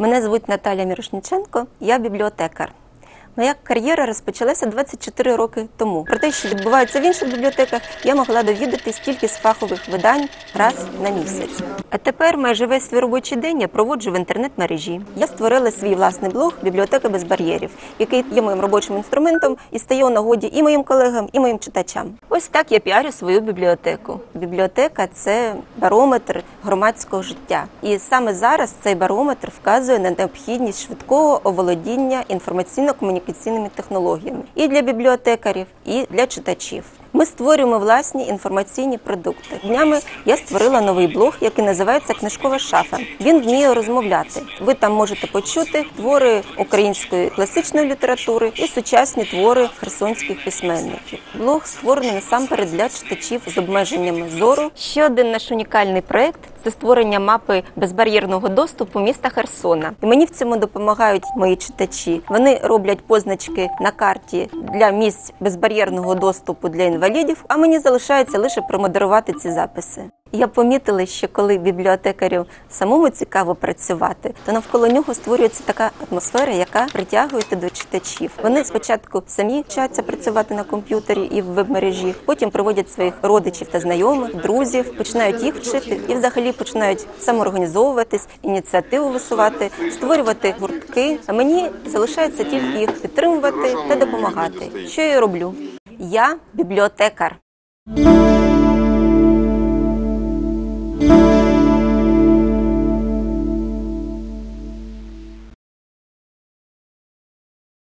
Мене звуть Наталя Мірошниченко, я бібліотекар. Моя кар'єра розпочалася 24 роки тому. Про те, що відбувається в інших бібліотеках, я могла довідатись тільки з фахових видань раз на місяць. А тепер майже весь свій робочий день я проводжу в інтернет-мережі. Я створила свій власний блог Бібліотека без бар'єрів, який є моїм робочим інструментом і стає у нагоді і моїм колегам, і моїм читачам. Ось так я піарю свою бібліотеку. Бібліотека це барометр громадського життя. І саме зараз цей барометр вказує на необхідність швидкого оволодіння інформаційно-комунікаційними технологіями і для бібліотекарів, і для читачів. Ми створюємо власні інформаційні продукти. Днями я створила новий блог, який називається Книжкова шафа. Він вміє розмовляти. Ви там можете почути твори української класичної літератури і сучасні твори херсонських письменників. Блог створений насамперед для читачів з обмеженнями зору. Ще один наш унікальний проект це створення мапи безбар'єрного доступу міста Херсона. І мені в цьому допомагають мої читачі. Вони роблять позначки на карті для місць безбар'єрного доступу для інвалідів. А мені залишається лише промодерувати ці записи. Я помітила, що коли бібліотекарю самому цікаво працювати, то навколо нього створюється така атмосфера, яка притягує до читачів. Вони спочатку самі вчаться працювати на комп'ютері і в веб-мережі, потім проводять своїх родичів та знайомих, друзів, починають їх вчити і взагалі починають самоорганізовуватись, ініціативу висувати, створювати гуртки. А мені залишається тільки їх підтримувати та допомагати. Що я роблю? Я бібліотекар.